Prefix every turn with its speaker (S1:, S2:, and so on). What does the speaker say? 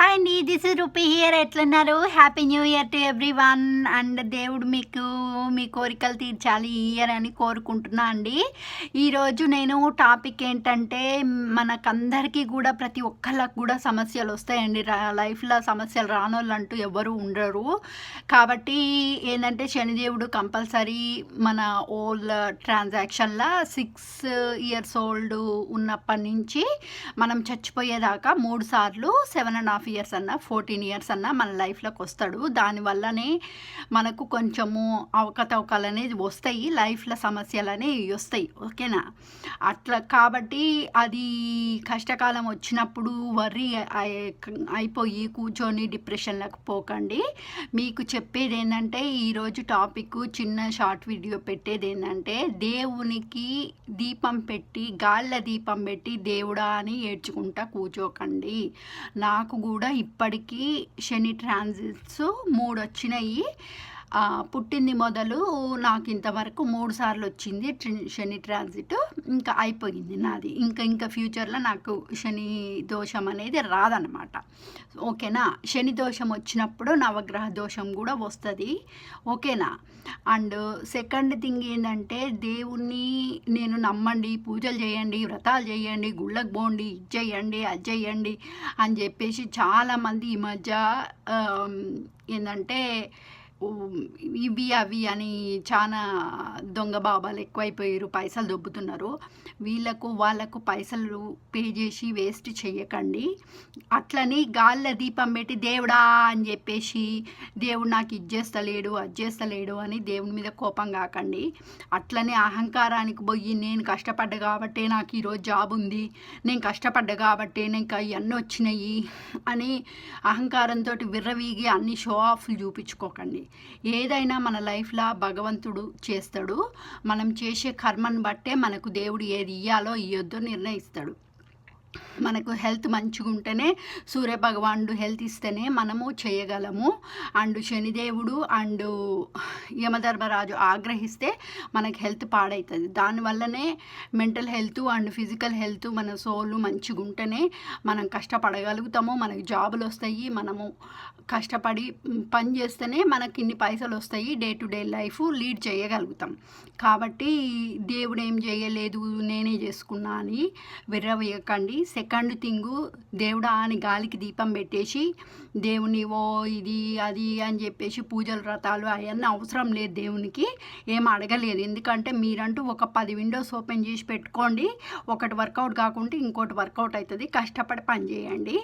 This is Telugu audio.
S1: హాయ్ అండి దిస్ ఇస్ రూపీ హియర్ ఎట్లున్నారు? Happy new year to everyone and దేవుడు మీకు మీ కోరికలు తీర్చాలి ఈ ఇయర్ అని కోరుకుంటున్నా అండి. ఈరోజు నేను టాపిక్ ఏంటంటే మనకందరికీ కూడా ప్రతి ఒక్కళ్ళకి కూడా సమస్యలు వస్తాయండి. లైఫ్లో సమస్యలు రానోళ్ళు అంటూ ఎవరు ఉండరు. కాబట్టి ఏంటంటే శనిదేవుడు కంపల్సరీ మన ఓల్డ్ ట్రాన్సాక్షన్లో సిక్స్ ఇయర్స్ ఓల్డ్ ఉన్నప్పటి నుంచి మనం చచ్చిపోయేదాకా మూడు సార్లు సెవెన్ అండ్ హాఫ్ ఇయర్స్ అన్న ఫోర్టీన్ ఇయర్స్ అన్న మన లైఫ్లోకి వస్తాడు. దానివల్లనే మనకు కొంచెము అవకతవకలు అనేది వస్తాయి లైఫ్లో సమస్యలు అనేవి వస్తాయి. ఓకేనా? అట్లా కాబట్టి అది కష్టకాలం వచ్చినప్పుడు వర్రీ అయిపోయి కూర్చొని డిప్రెషన్లకు పోకండి. మీకు చెప్పేది ఏంటంటే ఈరోజు టాపిక్ చిన్న షార్ట్ వీడియో పెట్టేది ఏంటంటే దేవునికి దీపం పెట్టి గాళ్ళ దీపం పెట్టి దేవుడా అని ఏడ్చుకుంటా కూర్చోకండి. నాకు కూడా ఇప్పటికీ శని ట్రాన్సిట్స్ మూడు వచ్చినాయి పుట్టింది మొదలు నాకు ఇంతవరకు మూడు సార్లు వచ్చింది శని ట్రాన్సిట్. ఇంకా అయిపోయింది నాది. ఇంకా ఇంకా ఫ్యూచర్లో నాకు శని దోషం అనేది రాదనమాట. ఓకేనా? శని దోషం వచ్చినప్పుడు నవగ్రహ దోషం కూడా వస్తుంది. ఓకేనా? అండ్ సెకండ్ థింగ్ ఏంటంటే దేవుణ్ణి నేను నమ్మండి పూజలు చేయండి వ్రతాలు చేయండి గుళ్ళకు పోండి ఇది చేయండి అది చేయండి అని చెప్పేసి చాలామంది ఈ మధ్య ఏంటంటే ఇవి అవి అని చాలా దొంగ బాబాలు ఎక్కువైపోయారు పైసలు దొబ్బుతున్నారు. వీళ్ళకు వాళ్ళకు పైసలు పే చేసి వేస్ట్ చేయకండి అట్లని గాల్ల దీపం పెట్టి దేవుడా అని చెప్పేసి దేవుడు నాకు ఇది చేస్తలేడు అది చేస్తలేడు అని దేవుని మీద కోపం కాకండి. అట్లనే అహంకారానికి పోయి నేను కష్టపడ్డ కాబట్టే నాకు ఈరోజు జాబ్ ఉంది నేను కష్టపడ్డ కాబట్టే నాకు ఇవన్నీ వచ్చినాయి అని అహంకారంతో విర్రవీగి అన్ని షో ఆఫ్లు చూపించుకోకండి. ఏదైనా మన లైఫ్లో భగవంతుడు చేస్తాడు. మనం చేసే కర్మను బట్టే మనకు దేవుడు ఏది ఇయ్యాలో ఇయ్యొద్దో నిర్ణయిస్తాడు. మనకు హెల్త్ మంచిగా ఉంటేనే సూర్య భగవానుడు హెల్త్ ఇస్తేనే మనము చేయగలము. అండ్ శనిదేవుడు అండ్ యమధర్మరాజు ఆగ్రహిస్తే మనకు హెల్త్ పాడవుతుంది దానివల్లనే mental health and physical health మన సోల్ మంచిగా ఉంటేనే మనం కష్టపడగలుగుతాము. మనకు జాబులు వస్తాయి. మనము కష్టపడి పని చేస్తేనే మనకి ఇన్ని పైసలు వస్తాయి. Day to day life lead చేయగలుగుతాం. కాబట్టి దేవుడు ఏం చేయలేదు. నేనే చేసుకున్నా అని విర్రవేయకండి. సెకండ్ థింగు దేవుడా అని గాలికి దీపం పెట్టేసి దేవుని ఓ ఇది అది అని చెప్పేసి పూజలు వ్రతాలు అవన్నీ అవసరం లేదు దేవునికి ఏం అడగలేదు. ఎందుకంటే మీరంటూ ఒక పది విండోస్ ఓపెన్ చేసి పెట్టుకోండి. ఒకటి వర్కౌట్ కాకుండా ఇంకోటి వర్కౌట్ అవుతుంది. కష్టపడి పని చేయండి.